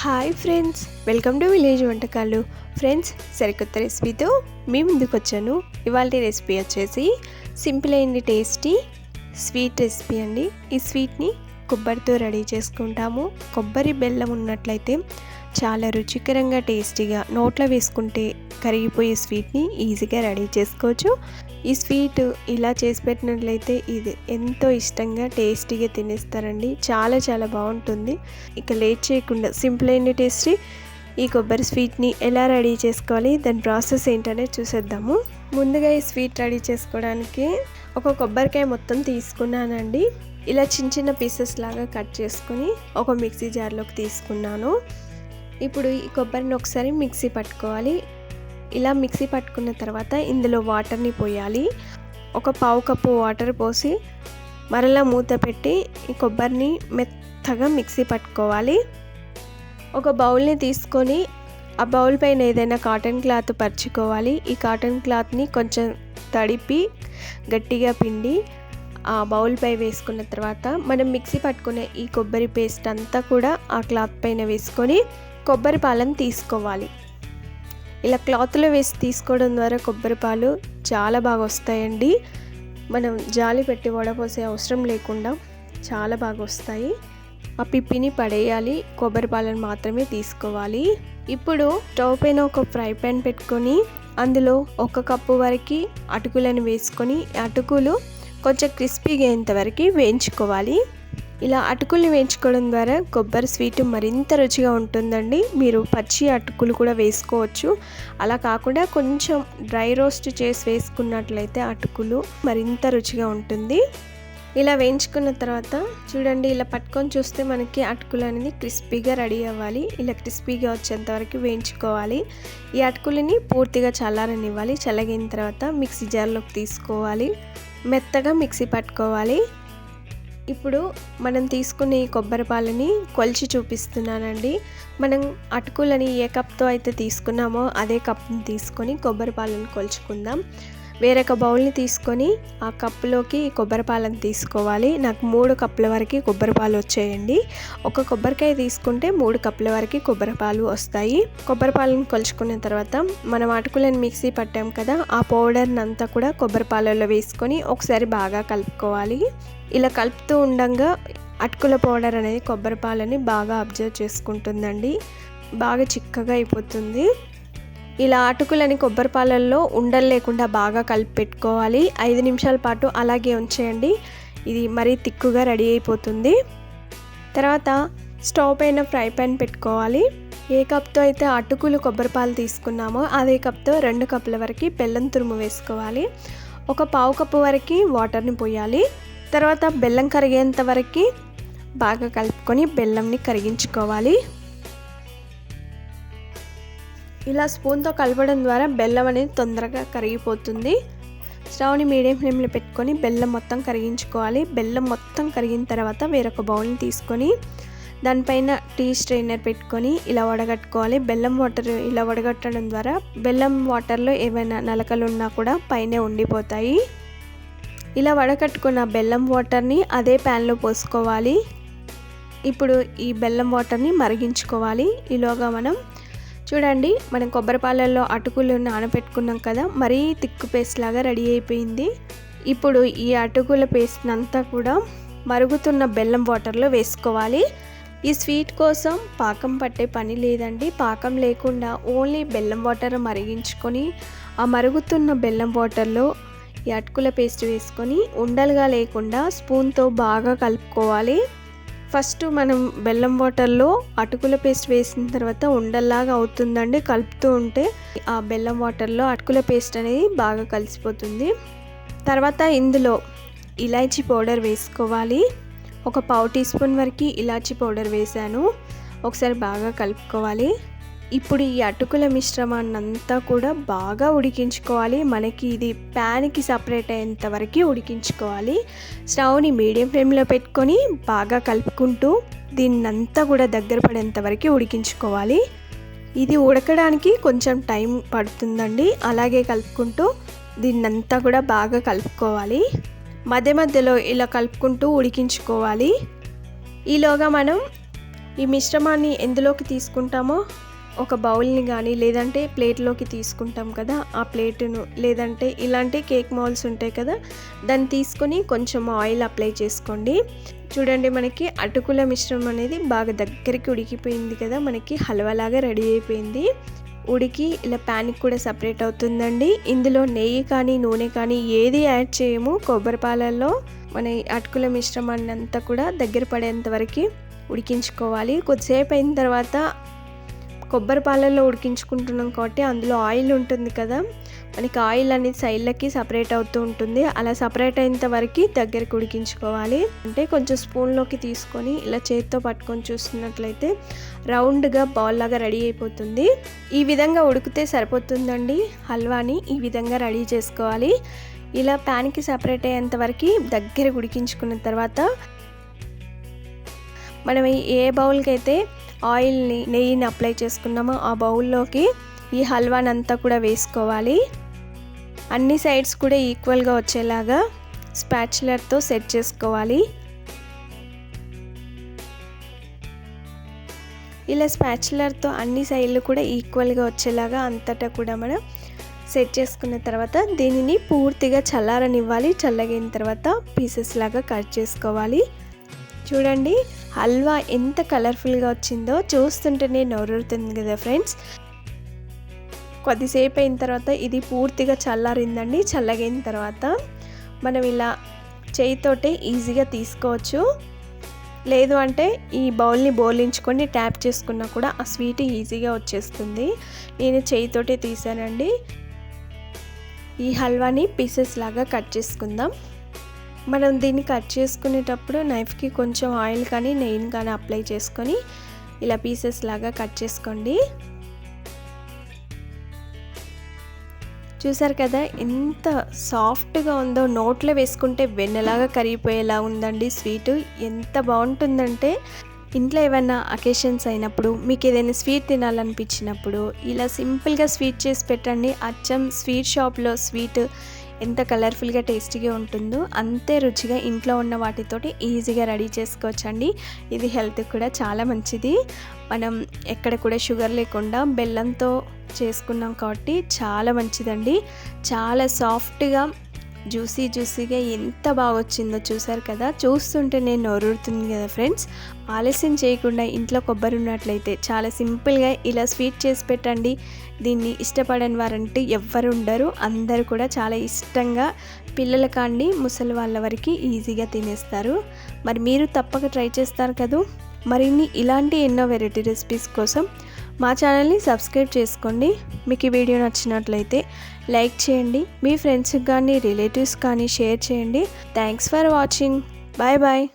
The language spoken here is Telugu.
Hi friends welcome to village Vantakalu. Friends సరికొత్త రెసిపీతో మీ ముందుకు వచ్చాను. ఇవాళ రెసిపీ వచ్చేసి సింపుల్ అయింది టేస్టీ స్వీట్ రెసిపీ అండి. ఈ స్వీట్ని కొబ్బరితో రెడీ చేసుకుంటాము. కొబ్బరి బెల్లం ఉన్నట్లయితే చాలా రుచికరంగా టేస్టీగా నోట్లో వేసుకుంటే కరిగిపోయే స్వీట్ని ఈజీగా రెడీ చేసుకోవచ్చు. ఈ స్వీట్ ఇలా చేసి పెట్టినట్లయితే ఇది ఎంతో ఇష్టంగా టేస్టీగా తినేస్తారండి. చాలా చాలా బాగుంటుంది. ఇక లేట్ చేయకుండా సింపుల్ అయిన టేస్టీ ఈ కొబ్బరి స్వీట్ని ఎలా రెడీ చేసుకోవాలి దాని ప్రాసెస్ ఏంటనేది చూసేద్దాము. ముందుగా ఈ స్వీట్ రెడీ చేసుకోవడానికి ఒక కొబ్బరికాయ మొత్తం తీసుకున్నానండి. ఇలా చిన్న చిన్న పీసెస్ లాగా కట్ చేసుకుని ఒక మిక్సీ జార్లోకి తీసుకున్నాను. ఇప్పుడు ఈ కొబ్బరిని ఒకసారి మిక్సీ పట్టుకోవాలి. ఇలా మిక్సీ పట్టుకున్న తర్వాత ఇందులో వాటర్ని పోయాలి. ఒక పావు కప్పు వాటర్ పోసి మరలా మూత పెట్టి ఈ కొబ్బరిని మెత్తగా మిక్సీ పట్టుకోవాలి. ఒక బౌల్ని తీసుకొని ఆ బౌల్ పైన ఏదైనా కాటన్ క్లాత్ పరుచుకోవాలి. ఈ కాటన్ క్లాత్ని కొంచెం తడిపి గట్టిగా పిండి ఆ బౌల్పై వేసుకున్న తర్వాత మనం మిక్సీ పట్టుకునే ఈ కొబ్బరి పేస్ట్ అంతా కూడా ఆ క్లాత్ పైన వేసుకొని కొబ్బరి పాలను తీసుకోవాలి. ఇలా క్లాత్లో వేసి తీసుకోవడం ద్వారా కొబ్బరి పాలు చాలా బాగా వస్తాయండి. మనం జాలి పెట్టి వడపోసే అవసరం లేకుండా చాలా బాగా వస్తాయి. ఆ పిప్పిని పడేయాలి. కొబ్బరి పాలను మాత్రమే తీసుకోవాలి. ఇప్పుడు స్టవ్ పైన ఒక ఫ్రై పాన్ పెట్టుకొని అందులో ఒక కప్పు వరకు అటుకులను వేసుకొని అటుకులు కొంచెం క్రిస్పీగా అయ్యేంత వరకు వేయించుకోవాలి. ఇలా అటుకుల్ని వేయించుకోవడం ద్వారా కొబ్బరి స్వీట్ మరింత రుచిగా ఉంటుందండి. మీరు పచ్చి అటుకులు కూడా వేసుకోవచ్చు. అలా కాకుండా కొంచెం డ్రై రోస్ట్ చేసి వేసుకున్నట్లయితే అటుకులు మరింత రుచిగా ఉంటుంది. ఇలా వేయించుకున్న తర్వాత చూడండి ఇలా పట్టుకొని చూస్తే మనకి అటుకులు అనేది క్రిస్పీగా రెడీ అవ్వాలి. ఇలా క్రిస్పీగా వచ్చేంత వరకు వేయించుకోవాలి. ఈ అటుకులని పూర్తిగా చల్లారనివ్వాలి. చల్లగిన తర్వాత మిక్సీ జార్లోకి తీసుకోవాలి. మెత్తగా మిక్సీ పట్టుకోవాలి. ఇప్పుడు మనం తీసుకునే ఈ కొబ్బరి పాలని కొలిచి చూపిస్తున్నానండి. మనం అటుకులని ఏ కప్తో అయితే తీసుకున్నామో అదే కప్ని తీసుకొని కొబ్బరి పాలను కొలుచుకుందాం. వేరొక బౌల్ని తీసుకొని ఆ కప్పులోకి కొబ్బరి పాలను తీసుకోవాలి. నాకు మూడు కప్పుల వరకు కొబ్బరి పాలు ఒక కొబ్బరికాయ తీసుకుంటే మూడు కప్పుల వరకు కొబ్బరి పాలు వస్తాయి. కొబ్బరి పాలను కొలుచుకున్న తర్వాత మనం అటుకులను మిక్సీ పట్టాం కదా ఆ పౌడర్ని అంతా కూడా కొబ్బరి పాలలో వేసుకొని ఒకసారి బాగా కలుపుకోవాలి. ఇలా కలుపుతూ ఉండగా అటుకుల పౌడర్ అనేది కొబ్బరి పాలని బాగా అబ్జర్వ్ చేసుకుంటుందండి. బాగా చిక్కగా అయిపోతుంది. ఇలా అటుకులని కొబ్బరి పాలల్లో ఉండలు లేకుండా బాగా కలిపి పెట్టుకోవాలి. ఐదు నిమిషాల పాటు అలాగే ఉంచేయండి. ఇది మరీ తిక్కుగా రెడీ అయిపోతుంది. తర్వాత స్టవ్ పైన ఫ్రై పాన్ పెట్టుకోవాలి. ఏ కప్తో అయితే అటుకులు కొబ్బరి పాలు తీసుకున్నామో అదే కప్తో రెండు కప్పుల వరకు బెల్లం తురుము వేసుకోవాలి. ఒక పావు కప్పు వరకు వాటర్ని పోయాలి. తర్వాత బెల్లం కరిగేంత వరకు బాగా కలుపుకొని బెల్లంని కరిగించుకోవాలి. ఇలా స్పూన్తో కలపడం ద్వారా బెల్లం అనేది తొందరగా కరిగిపోతుంది. స్టవ్ని మీడియం ఫ్లేమ్లో పెట్టుకొని బెల్లం మొత్తం కరిగించుకోవాలి. బెల్లం మొత్తం కరిగిన తర్వాత వేరొక బౌల్ని తీసుకొని దానిపైన టీ స్ట్రైనర్ పెట్టుకొని ఇలా వడగట్టుకోవాలి. బెల్లం వాటర్ ఇలా వడగట్టడం ద్వారా బెల్లం వాటర్లో ఏమైనా నలకలు ఉన్నా కూడా పైనే ఉండిపోతాయి. ఇలా వడకట్టుకున్న బెల్లం వాటర్ని అదే ప్యాన్లో పోసుకోవాలి. ఇప్పుడు ఈ బెల్లం వాటర్ని మరిగించుకోవాలి. ఈలోగా మనం చూడండి మనం కొబ్బరి పాలల్లో అటుకులు నానబెట్టుకున్నాం కదా మరీ తిక్కు పేస్ట్ లాగా రెడీ అయిపోయింది. ఇప్పుడు ఈ అటుకుల పేస్ట్ అంతా కూడా మరుగుతున్న బెల్లం వాటర్లో వేసుకోవాలి. ఈ స్వీట్ కోసం పాకం పట్టే పని లేదండి. పాకం లేకుండా ఓన్లీ బెల్లం వాటర్ మరిగించుకొని ఆ మరుగుతున్న బెల్లం వాటర్లో ఈ అటుకుల పేస్ట్ వేసుకొని ఉండలుగా లేకుండా స్పూన్తో బాగా కలుపుకోవాలి. ఫస్ట్ మనం బెల్లం వాటర్లో అటుకుల పేస్ట్ వేసిన తర్వాత ఉండల్లాగా అవుతుందండి కలుపుతూ ఉంటే ఆ బెల్లం వాటర్లో అటుకుల పేస్ట్ అనేది బాగా కలిసిపోతుంది. తర్వాత ఇందులో ఇలాచీ పౌడర్ వేసుకోవాలి. ఒక పావు టీ స్పూన్ వరకు ఇలాచీ పౌడర్ వేసాను ఒకసారి బాగా కలుపుకోవాలి. ఇప్పుడు ఈ అటుకుల మిశ్రమాన్ని అంతా కూడా బాగా ఉడికించుకోవాలి. మనకి ఇది ప్యాన్కి సపరేట్ అయ్యేంత వరకు ఉడికించుకోవాలి. స్టవ్ని మీడియం ఫ్లేమ్లో పెట్టుకొని బాగా కలుపుకుంటూ దీన్నంతా కూడా దగ్గర పడేంత వరకు ఉడికించుకోవాలి. ఇది ఉడకడానికి కొంచెం టైం పడుతుందండి. అలాగే కలుపుకుంటూ దీన్నంతా కూడా బాగా కలుపుకోవాలి. మధ్య మధ్యలో ఇలా కలుపుకుంటూ ఉడికించుకోవాలి. ఈలోగా మనం ఈ మిశ్రమాన్ని ఎందులోకి తీసుకుంటామో ఒక బౌల్ని కానీ లేదంటే ప్లేట్లోకి తీసుకుంటాం కదా ఆ ప్లేటును లేదంటే ఇలాంటి కేక్ మౌల్స్ ఉంటాయి కదా దాన్ని తీసుకొని కొంచెం ఆయిల్ అప్లై చేసుకోండి. చూడండి మనకి అటుకుల మిశ్రమం అనేది బాగా దగ్గరికి ఉడికిపోయింది కదా మనకి హల్వాలాగా రెడీ అయిపోయింది. ఉడికి ఇలా ప్యాన్కి కూడా సపరేట్ అవుతుందండి. ఇందులో నెయ్యి కానీ నూనె కానీ ఏది యాడ్ చేయము. కొబ్బరి పాలల్లో మన అటుకుల మిశ్రమాన్ని అంతా కూడా దగ్గర పడేంత వరకు ఉడికించుకోవాలి. కొద్దిసేపు అయిన తర్వాత కొబ్బరి పాలల్లో ఉడికించుకుంటున్నాం కాబట్టి అందులో ఆయిల్ ఉంటుంది కదా మనకి ఆయిల్ అనేది సైడ్లకి సపరేట్ అవుతూ ఉంటుంది. అలా సపరేట్ అయినంత వరకు దగ్గరికి ఉడికించుకోవాలి. అంటే కొంచెం స్పూన్లోకి తీసుకొని ఇలా చేతితో పట్టుకొని చూస్తున్నట్లయితే రౌండ్గా బాల్ లాగా రెడీ అయిపోతుంది. ఈ విధంగా ఉడికితే సరిపోతుందండి. హల్వాని ఈ విధంగా రెడీ చేసుకోవాలి. ఇలా ప్యాన్కి సపరేట్ అయ్యేంత వరకు దగ్గర ఉడికించుకున్న తర్వాత మనం ఏ బౌల్కి అయితే ఆయిల్ని నెయ్యిని అప్లై చేసుకున్నామో. ఆ బౌల్లోకి ఈ హల్వాని అంతా కూడా వేసుకోవాలి. అన్ని సైడ్స్ కూడా ఈక్వల్గా వచ్చేలాగా స్పాచులర్తో సెట్ చేసుకోవాలి. ఇలా స్పాచులర్తో అన్ని సైడ్లు కూడా ఈక్వల్గా వచ్చేలాగా అంతటా కూడా మనం సెట్ చేసుకున్న తర్వాత దీనిని పూర్తిగా చల్లారనివ్వాలి. చల్లగిన తర్వాత పీసెస్ లాగా కట్ చేసుకోవాలి. చూడండి హల్వా ఎంత కలర్ఫుల్గా వచ్చిందో చూస్తుంటేనే నోరుతుంది కదా ఫ్రెండ్స్ కొద్దిసేపు అయిన తర్వాత ఇది పూర్తిగా చల్లారిందండి చల్లగైన తర్వాత మనం ఇలా చేయితోటే ఈజీగా తీసుకోవచ్చు. లేదు అంటే ఈ బౌల్ని బోలించుకొని ట్యాప్ చేసుకున్నా కూడా ఆ స్వీట్ ఈజీగా వచ్చేస్తుంది. నేను చేయితోటే తీసానండి. ఈ హల్వాని పీసెస్ లాగా కట్ చేసుకుందాం. మనం దీన్ని కట్ చేసుకునేటప్పుడు నైఫ్కి కొంచెం ఆయిల్ కానీ నెయ్యిని కానీ అప్లై చేసుకొని ఇలా పీసెస్ లాగా కట్ చేసుకోండి. చూసారు కదా ఎంత సాఫ్ట్గా ఉందో నోట్లో వేసుకుంటే వెన్నలాగా కరిగిపోయేలా ఉందండి స్వీటు. ఎంత బాగుంటుందంటే ఇంట్లో ఏమైనా అకేషన్స్ అయినప్పుడు మీకు ఏదైనా స్వీట్ తినాలనిపించినప్పుడు ఇలా సింపుల్గా స్వీట్ చేసి పెట్టండి. అచ్చం స్వీట్ షాప్లో స్వీట్ ఎంత కలర్ఫుల్గా టేస్టీగా ఉంటుందో అంతే రుచిగా ఇంట్లో ఉన్న వాటితోటి ఈజీగా రెడీ చేసుకోవచ్చండి. ఇది హెల్త్కి కూడా చాలా మంచిది. మనం ఎక్కడ కూడా షుగర్ లేకుండా బెల్లంతో చేసుకున్నాం కాబట్టి చాలా మంచిదండి. చాలా సాఫ్ట్గా జ్యూసీ జ్యూసీగా ఎంత బాగా వచ్చిందో చూసారు కదా? చూస్తుంటే నేను నోరుతుంది కదా ఫ్రెండ్స్? ఆలస్యం చేయకుండా ఇంట్లో కొబ్బరి ఉన్నట్లయితే చాలా సింపుల్గా ఇలా స్వీట్ చేసి పెట్టండి. దీన్ని ఇష్టపడని వారంటే ఎవ్వరు ఉండరు. అందరూ కూడా చాలా ఇష్టంగా పిల్లల కాండి ముసలి వాళ్ళ వరకు ఈజీగా తినేస్తారు. మరి మీరు తప్పక ట్రై చేస్తారు కదా? మరిన్ని ఇలాంటి ఎన్నో వెరైటీ రెసిపీస్ కోసం మా ఛానల్ని సబ్స్క్రైబ్ చేసుకోండి. మీకు ఈ వీడియో నచ్చినట్లయితే లైక్ చేయండి. మీ ఫ్రెండ్స్కి కానీ రిలేటివ్స్ కానీ షేర్ చేయండి. Thanks for watching. Bye bye.